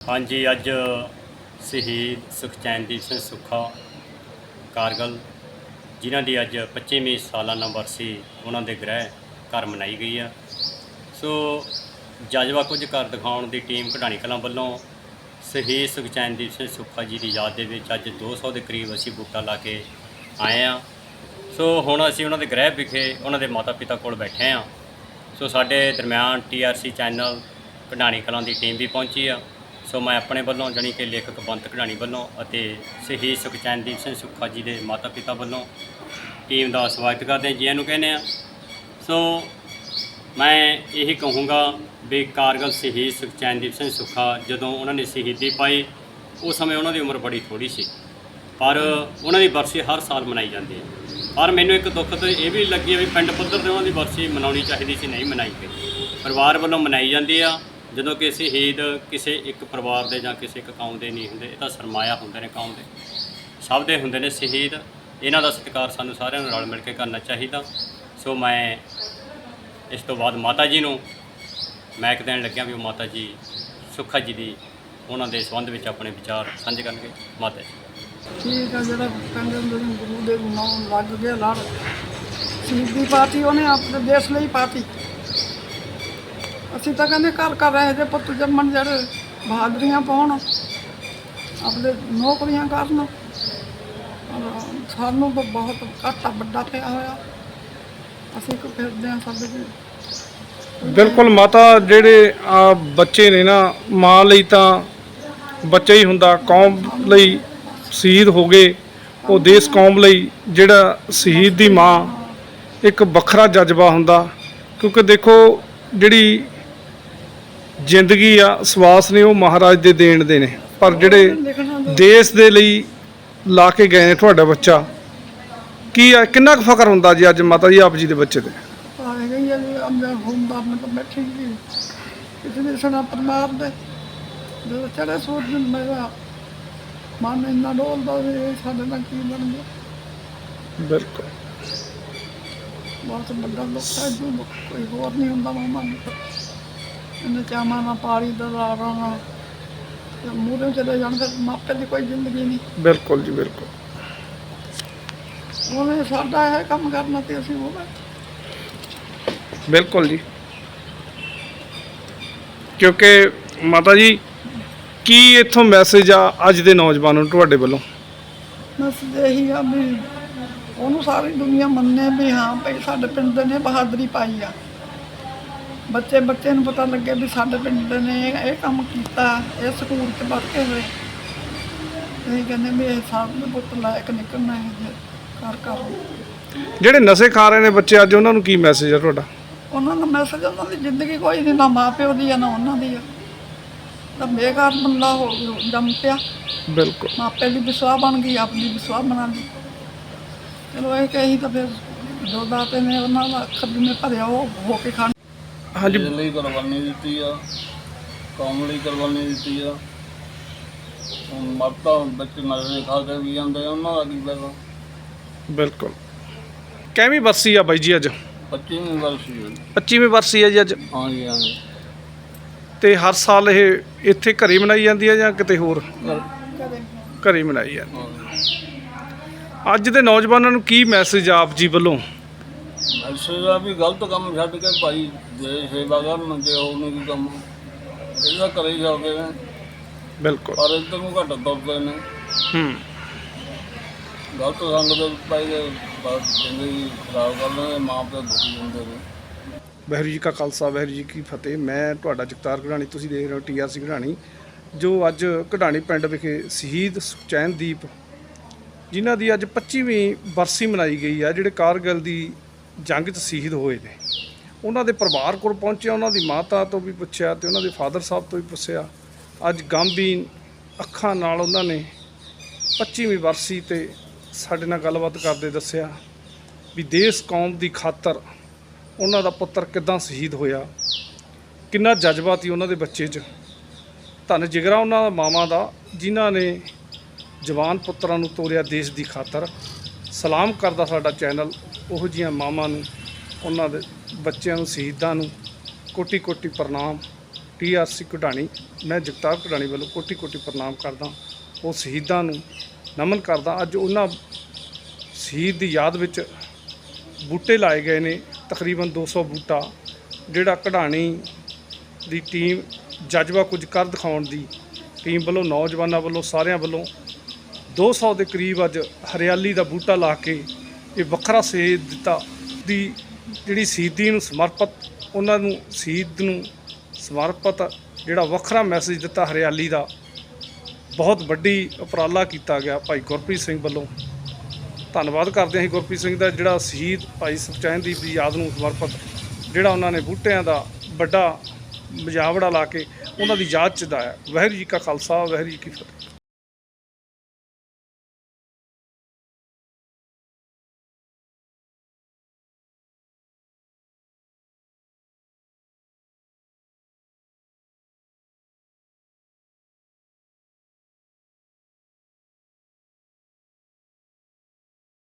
ਹਾਂਜੀ, ਅੱਜ ਸ਼ਹੀਦ ਸੁਖਚੈਨਦੀਪ ਸਿੰਘ ਸੁੱਖਾ ਕਾਰਗਲ, ਜਿਨ੍ਹਾਂ ਦੀ ਅੱਜ 25ਵੀਂ ਸਾਲਾਨਾ ਵਰਸੀ ਉਹਨਾਂ ਦੇ ਗ੍ਰਹਿ ਘਰ ਮਨਾਈ ਗਈ ਆ। ਸੋ ਜਜ਼ਬਾ ਕੁਝ ਕਰ ਦਿਖਾਉਣ ਦੀ ਟੀਮ ਕਢਾਣੀ ਕਲਾਂ ਵੱਲੋਂ ਸ਼ਹੀਦ ਸੁਖਚੈਨਦੀਪ ਸਿੰਘ ਸੁੱਖਾ ਜੀ ਦੀ ਯਾਦ ਦੇ ਵਿੱਚ ਅੱਜ 200 ਦੇ ਕਰੀਬ ਅਸੀਂ ਬੂਟਾ ਲਾ ਕੇ ਆਏ ਆ। ਸੋ ਹੁਣ ਅਸੀਂ ਉਹਨਾਂ ਦੇ ਗ੍ਰਹਿ ਵਿਖੇ ਉਹਨਾਂ ਦੇ ਮਾਤਾ ਪਿਤਾ ਕੋਲ ਬੈਠੇ ਆ। ਸੋ ਸਾਡੇ ਦਰਮਿਆਨ ਟੀਆਰਸੀ ਚੈਨਲ ਕਢਾਣੀ ਕਲਾਂ ਦੀ ਟੀਮ ਵੀ ਪਹੁੰਚੀ ਆ। ਸੋ ਮੈਂ ਆਪਣੇ ਵੱਲੋਂ ਜਾਣੀ ਕਿ ਲੇਖਕ ਬੰਤ ਕਢਾਣੀ ਵੱਲੋਂ ਅਤੇ ਸ਼ਹੀਦ ਸੁਖਚੈਨਦੀਪ ਸਿੰਘ ਸੁੱਖਾ ਜੀ ਦੇ ਮਾਤਾ ਪਿਤਾ ਵੱਲੋਂ ਟੀਮ ਦਾ ਸਵਾਗਤ ਕਰਦੇ ਜੀ ਇਹਨੂੰ ਕਹਿੰਦੇ ਆ ਸੋ ਮੈਂ ਇਹੀ ਕਹੂੰਗਾ ਵੀ ਕਾਰਗਲ ਸ਼ਹੀਦ ਸੁਖਚੈਨਦੀਪ ਸਿੰਘ ਸੁੱਖਾ ਜਦੋਂ ਉਹਨਾਂ ਨੇ ਸ਼ਹੀਦੀ ਪਾਈ, ਉਸ ਸਮੇਂ ਉਹਨਾਂ ਦੀ ਉਮਰ ਬੜੀ ਥੋੜੀ ਸੀ। ਪਰ ਉਹਨਾਂ ਦੀ ਬਰਸੀ ਹਰ ਸਾਲ ਮਨਾਈ ਜਾਂਦੀ ਹੈ। ਪਰ ਮੈਨੂੰ ਇੱਕ ਦੁੱਖ ਤੇ ਇਹ ਵੀ ਲੱਗੀ ਹੈ ਵੀ ਪਿੰਡ ਪੱਧਰ ਤੇ ਉਹਨਾਂ ਦੀ ਬਰਸੀ ਮਨਾਉਣੀ ਚਾਹੀਦੀ ਸੀ, ਨਹੀਂ ਮਨਾਈ ਗਈ। ਪਰਿਵਾਰ ਵੱਲੋਂ ਮਨਾਈ ਜਾਂਦੀ ਆ। ਜਦੋਂ ਕਿ ਸ਼ਹੀਦ ਕਿਸੇ ਇੱਕ ਪਰਿਵਾਰ ਦੇ ਜਾਂ ਕਿਸੇ ਇੱਕ ਕੌਮ ਦੇ ਨਹੀਂ ਹੁੰਦੇ, ਇਹ ਤਾਂ ਸਰਮਾਇਆ ਹੁੰਦੇ ਨੇ ਕੌਮ ਦੇ। ਸਭ ਦੇ ਹੁੰਦੇ ਨੇ ਸ਼ਹੀਦ। ਇਹਨਾਂ ਦਾ ਸਤਿਕਾਰ ਸਾਨੂੰ ਸਾਰਿਆਂ ਨੂੰ ਰਲ ਮਿਲ ਕੇ ਕਰਨਾ ਚਾਹੀਦਾ। ਸੋ ਮੈਂ ਇਸ ਤੋਂ ਬਾਅਦ ਮਾਤਾ ਜੀ ਨੂੰ ਮੈਂ ਇੱਕ ਦਿਨ ਲੱਗਿਆ ਵੀ ਉਹ ਮਾਤਾ ਜੀ ਸੁੱਖਾ ਜੀ ਦੀ ਉਹਨਾਂ ਦੇ ਸੰਬੰਧ ਵਿੱਚ ਆਪਣੇ ਵਿਚਾਰ ਸਾਂਝੇ ਕਰਨਗੇ। ਮਾਤਾ ਜੀ। ਠੀਕ ਆ, ਜਿਹੜਾ ਕਹਿੰਦੇ ਹੁੰਦੇ ਗੁਰੂ ਦੇ ਨਾਮ ਲੱਗ ਗਿਆ ਲੜ ਸ਼ਹੀਦੀ ਪਾਤੀ ਉਹਨੇ ਆਪਣੇ ਦੇਸ਼ ਲਈ ਪਾਤੀ। ਅਸੀਂ ਤਾਂ ਕਹਿੰਦੇ ਘਰ ਘਰ ਰਹੇ ਜੇ ਪੁੱਤ ਜੰਮਣ ਜਿਹੜੇ ਬਹਾਦਰੀਆਂ ਪਾਉਣ ਆਪਣੇ ਨੌਕਰੀਆਂ ਕਰਨ। ਔਰ ਸਾਨੂੰ ਤਾਂ ਬਹੁਤ ਘਾਟਾ ਵੱਡਾ ਪਿਆ ਹੋਇਆ। ਅਸੀਂ ਕੋ ਫਿਰਦੇ ਹਾਂ ਸਭ ਜੀ। ਬਿਲਕੁਲ ਮਾਤਾ, ਜਿਹੜੇ ਆ ਬੱਚੇ ਨੇ ਨਾ, ਮਾਂ ਲਈ ਤਾਂ ਬੱਚਾ ਹੀ ਹੁੰਦਾ, ਕੌਮ ਲਈ ਸ਼ਹੀਦ ਹੋ ਗਏ। ਉਹ ਦੇਸ਼ ਕੌਮ ਲਈ ਜਿਹੜਾ ਸ਼ਹੀਦ ਦੀ ਮਾਂ, ਇੱਕ ਵੱਖਰਾ ਜਜ਼ਬਾ ਹੁੰਦਾ। ਕਿਉਂਕਿ ਦੇਖੋ, ਜਿਹੜੀ ਜ਼ਿੰਦਗੀ ਆ ਸਵਾਸ ਨੇ ਉਹ ਮਹਾਰਾਜ ਦੇ ਦੇਣ ਦੇ ਨੇ। ਪਰ ਜਿਹੜੇ ਦੇਸ਼ ਦੇ ਲਈ ਲਾ ਕੇ ਗਏ ਨੇ ਤੁਹਾਡਾ ਬੱਚਾ ਕੀ ਆ ਕਿੰਨਾ ਕੁ ਫਖਰ ਹੁੰਦਾ ਜੀ ਅੱਜ ਮਾਤਾ ਜੀ ਆਪ ਜੀ ਦੇ ਬੱਚੇ ਤੇ? ਆ ਗਈ ਹੈ ਜੀ ਅੰਦਰ ਹੁੰਦਾ ਮੈਂ ਤਾਂ ਬੈਠੀ ਸੀ ਕਿਸੇ ਨੇ ਸੁਣਾ ਪਰਮਾਰ ਦੇ ਜਦੋਂ ਚੜੇ ਸੋਚ ਮੇਰਾ ਮਨ ਇੰਨਾ ਡੋਲਦਾ ਵੀ ਇਹ ਸਾਡੇ ਨਾਲ ਕੀ ਬਣ ਗਿਆ? ਬਿਲਕੁਲ। ਬਹੁਤ ਵੱਡਾ ਦੁੱਖ ਹੈ ਜੋ ਕੋਈ ਹੋਰ ਨਹੀਂ ਹੁੰਦਾ ਮਾਮਾ ਨੂੰ ਇਹਨੇ ਚਾਮਾ ਨਾ ਪਾਲੀ ਦਾ ਰਾਣਾ ਨਾ ਤੇ ਮੂਹਰੇ ਚਲੇ ਜਾਣ ਫਿਰ ਮਾਪੇ ਦੀ ਕੋਈ ਜ਼ਿੰਦਗੀ ਨਹੀਂ। ਬਿਲਕੁਲ ਜੀ ਬਿਲਕੁਲ। ਉਹਨੇ ਸਾਡਾ ਇਹ ਕੰਮ ਕਰਨਾ ਤੇ ਅਸੀਂ ਉਹ ਬਿਲਕੁਲ ਜੀ। ਕਿਉਂਕਿ ਮਾਤਾ ਜੀ ਕੀ ਇੱਥੋਂ ਮੈਸੇਜ ਆ ਅੱਜ ਦੇ ਨੌਜਵਾਨਾਂ ਨੂੰ ਤੁਹਾਡੇ ਵੱਲੋਂ? ਬਸ ਇਹੀ ਆ ਵੀ ਉਹਨੂੰ ਸਾਰੀ ਦੁਨੀਆ ਮੰਨੇ ਵੀ ਹਾਂ ਭਈ ਸਾਡੇ ਪਿੰਡ ਦੇ ਨੇ ਬਹਾਦਰੀ ਪਾਈ ਆ। ਬੱਚੇ ਬੱਚੇ ਨੂੰ ਪਤਾ ਲੱਗੇ ਵੀ ਸਾਡੇ ਪਿੰਡ ਦੇ ਨੇ ਇਹ ਕੰਮ ਕੀਤਾ ਇਹ ਸਕੂਲ 'ਚ ਪੜ੍ਹ ਕੇ ਹੋਏ ਇਹ ਕਹਿੰਦੇ ਵੀ ਇਹ ਸਭ ਦੇ ਪੁੱਤ ਲਾਇਕ ਨਿਕਲਣਾ ਹੈ ਕਰ ਕਰ ਜਿਹੜੇ ਨਸ਼ੇ ਖਾ ਰਹੇ ਨੇ ਬੱਚੇ ਅੱਜ ਉਹਨਾਂ ਨੂੰ ਕੀ ਮੈਸੇਜ ਆ ਤੁਹਾਡਾ? ਉਹਨਾਂ ਦਾ ਮੈਸੇਜ ਉਹਨਾਂ ਦੀ ਜ਼ਿੰਦਗੀ ਕੋਈ ਨਹੀਂ ਨਾ ਮਾਂ ਪਿਓ ਦੀ ਆ ਨਾ ਉਹਨਾਂ ਦੀ ਆ। ਤਾਂ ਬੇਕਾਰ ਬੰਦਾ ਹੋ ਜੰਮ ਪਿਆ। ਬਿਲਕੁਲ। ਮਾਪੇ ਦੀ ਵਿਸਵਾ ਬਣ ਗਈ ਆਪਣੀ ਵਿਸਵਾ ਬਣਾ ਲਈ। ਚਲੋ ਇਹ ਕਹੀ ਤਾਂ ਫਿਰ ਜੋ ਦਾਤੇ ਨੇ ਉਹਨਾਂ ਦਾ ਖੱਬੀ ਨੇ ਭਰਿਆ ਉਹ ਹੋ ਕੇ ਖਾਣ। ਹਾਂਜੀ। ਦੇਸ਼ ਲਈ ਕੁਰਬਾਨੀ ਦਿੱਤੀ ਆ ਕੌਮ ਲਈ ਕੁਰਬਾਨੀ ਦਿੱਤੀ ਆ। ਮਰਤਾ ਬੱਚੇ ਨਜ਼ਰੇ ਖਾ ਕੇ ਵੀ ਜਾਂਦੇ ਆ ਉਹਨਾਂ ਦਾ ਕੀ ਪਤਾ ਬਿਲਕੁਲ। ਕਿੰਨੀ ਵਰਸੀ ਆ ਬਾਈ ਜੀ ਅੱਜ? 25ਵੀਂ ਵਰਸੀ ਹੋਈ 25ਵੀਂ ਵਰਸੀ ਆ ਜੀ ਅੱਜ। ਹਾਂਜੀ ਹਾਂਜੀ। ਤੇ ਹਰ ਸਾਲ ਇਹ ਇੱਥੇ ਘਰੇ ਮਨਾਈ ਜਾਂਦੀ ਹੈ ਜਾਂ ਕਿਤੇ ਹੋਰ? ਪਰ- ਘਰੇ ਮਨਾਈ ਜਾਂਦੀ। ਹਾਂ। ਅੱਜ ਦੇ ਨੌਜਵਾਨਾਂ ਨੂੰ ਕੀ ਮੈਸੇਜ ਆਪ ਜੀ ਵੱਲੋਂ? ਐਸੇ ਦਾ ਵੀ ਗਲਤ ਕੰਮ ਛੱਡ ਕੇ ਭਾਈ ਜੇ ਸੇਵਾ ਕਰਨ ਜੇ ਉਹ ਨਹੀਂ ਕੋਈ ਕੰਮ। ਇਹਦਾ ਕਰੇ ਨੇ। ਬਿਲਕੁਲ। ਪਰ ਇੱਧਰ ਨੂੰ ਘੱਟ ਤੁਰਦੇ ਨੇ। ਹੂੰ। ਗਲਤ ਸੰਗ ਦੇ ਪਾਈ ਦੇ ਬਸ ਜ਼ਿੰਦਗੀ ਖਰਾਬ ਕਰ ਲੈਂਦੇ ਮਾਂ ਪਿਓ ਦੁਖੀ ਹੁੰਦੇ ਨੇ। ਵਾਹਿਗੁਰੂ ਜੀ ਕਾ ਖਾਲਸਾ ਵਾਹਿਗੁਰੂ ਜੀ ਕੀ ਫਤਿਹ। ਮੈਂ ਤੁਹਾਡਾ ਜਗਤਾਰ ਘੜਾਣੀ ਤੁਸੀਂ ਦੇਖ ਰਹੇ ਹੋ ਟੀਆਰਸੀ ਘੜਾਣੀ ਜੋ ਅੱਜ ਘੜਾਣੀ ਪਿੰਡ ਵਿਖੇ ਸ਼ਹੀਦ ਸੁਖਚੈਨਦੀਪ ਜਿਨ੍ਹਾਂ ਦੀ ਅੱਜ 25ਵੀਂ ਬਰਸੀ ਮਨਾਈ ਗਈ ਆ ਜਿਹੜੇ ਕਾਰਗਿਲ ਦੀ ਜੰਗ 'ਚ ਸ਼ਹੀਦ ਹੋਏ ਨੇ। ਉਹਨਾਂ ਦੇ ਪਰਿਵਾਰ ਕੋਲ ਪਹੁੰਚਿਆ, ਉਹਨਾਂ ਦੀ ਮਾਤਾ ਤੋਂ ਵੀ ਪੁੱਛਿਆ ਤੇ ਉਹਨਾਂ ਦੇ ਫਾਦਰ ਸਾਹਿਬ ਤੋਂ ਵੀ ਪੁੱਛਿਆ। ਅੱਜ ਗਮਬੀਨ ਅੱਖਾਂ ਨਾਲ ਉਹਨਾਂ ਨੇ 25ਵੀਂ ਵਰਸੀ ਤੇ ਸਾਡੇ ਨਾਲ ਗੱਲਬਾਤ ਕਰਦੇ ਦੱਸਿਆ ਵੀ ਦੇਸ਼ ਕੌਮ ਦੀ ਖਾਤਰ ਉਹਨਾਂ ਦਾ ਪੁੱਤਰ ਕਿਦਾਂ ਸ਼ਹੀਦ ਹੋਇਆ, ਕਿੰਨਾ ਜਜ਼ਬਾ ਸੀ ਉਹਨਾਂ ਦੇ ਬੱਚੇ 'ਚ। ਧੰਨ ਜਿਗਰਾ ਉਹਨਾਂ ਦਾ ਮਾਵਾਂ ਦਾ, ਜਿਨ੍ਹਾਂ ਨੇ ਜਵਾਨ ਪੁੱਤਰਾਂ ਨੂੰ ਤੋਰਿਆ ਦੇਸ਼ ਦੀ ਖਾਤਰ। ਸਲਾਮ ਕਰਦਾ ਸਾਡਾ ਚੈਨਲ ਉਹੋ ਜੀਆਂ ਮਾਵਾਂ ਨੂੰ, ਉਹਨਾਂ ਦੇ ਬੱਚਿਆਂ ਨੂੰ, ਸ਼ਹੀਦਾਂ ਨੂੰ ਕੋਟੀ ਕੋਟੀ ਪ੍ਰਣਾਮ ਟੀਆਰਸੀ ਕਢਾਣੀ, ਮੈਂ ਜਗਤਾਰ ਕਢਾਣੀ ਵੱਲੋਂ ਕੋਟੀ ਕੋਟੀ ਪ੍ਰਣਾਮ ਕਰਦਾ ਉਹ ਸ਼ਹੀਦਾਂ ਨੂੰ ਨਮਨ ਕਰਦਾ ਅੱਜ ਉਹਨਾਂ ਸ਼ਹੀਦ ਦੀ ਯਾਦ ਵਿੱਚ ਬੂਟੇ ਲਾਏ ਗਏ ਨੇ, ਤਕਰੀਬਨ 200 ਬੂਟਾ। ਜਿਹੜਾ ਕਢਾਣੀ ਦੀ ਟੀਮ ਜਜ਼ਬਾ ਕੁਝ ਕਰ ਦਿਖਾਉਣ ਦੀ ਟੀਮ ਵੱਲੋਂ, ਨੌਜਵਾਨਾਂ ਵੱਲੋਂ, ਸਾਰਿਆਂ ਵੱਲੋਂ 200 ਦੇ ਕਰੀਬ ਅੱਜ ਹਰਿਆਲੀ ਦਾ ਬੂਟਾ ਲਾ ਕੇ ਇਹ ਵੱਖਰਾ ਸੇਧ ਦਿੱਤਾ ਦੀ ਜਿਹੜੀ ਸ਼ਹੀਦੀ ਨੂੰ ਸਮਰਪਿਤ, ਉਹਨਾਂ ਨੂੰ ਸ਼ਹੀਦ ਨੂੰ ਸਮਰਪਿਤ ਜਿਹੜਾ ਵੱਖਰਾ ਮੈਸੇਜ ਦਿੱਤਾ ਹਰਿਆਲੀ ਦਾ, ਬਹੁਤ ਵੱਡੀ ਉਪਰਾਲਾ ਕੀਤਾ ਗਿਆ ਭਾਈ ਗੁਰਪ੍ਰੀਤ ਸਿੰਘ ਵੱਲੋਂ। ਧੰਨਵਾਦ ਕਰਦੇ ਹਾਂ ਜੀ ਗੁਰਪ੍ਰੀਤ ਸਿੰਘ ਦਾ ਜਿਹੜਾ ਸ਼ਹੀਦ ਭਾਈ ਸੁਖਚੈਨ ਦੀ ਯਾਦ ਨੂੰ ਸਮਰਪਿਤ, ਜਿਹੜਾ ਉਹਨਾਂ ਨੇ ਬੂਟਿਆਂ ਦਾ ਵੱਡਾ ਮਜਾਵੜਾ ਲਾ ਕੇ ਉਹਨਾਂ ਦੀ ਯਾਦ ਚ ਦਾਇਆ ਵਾਹਿਗੁਰੂ ਜੀ ਕਾ ਖਾਲਸਾ, ਵਾਹਿਗੁਰੂ ਜੀ ਕੀ ਫਤਿਹ।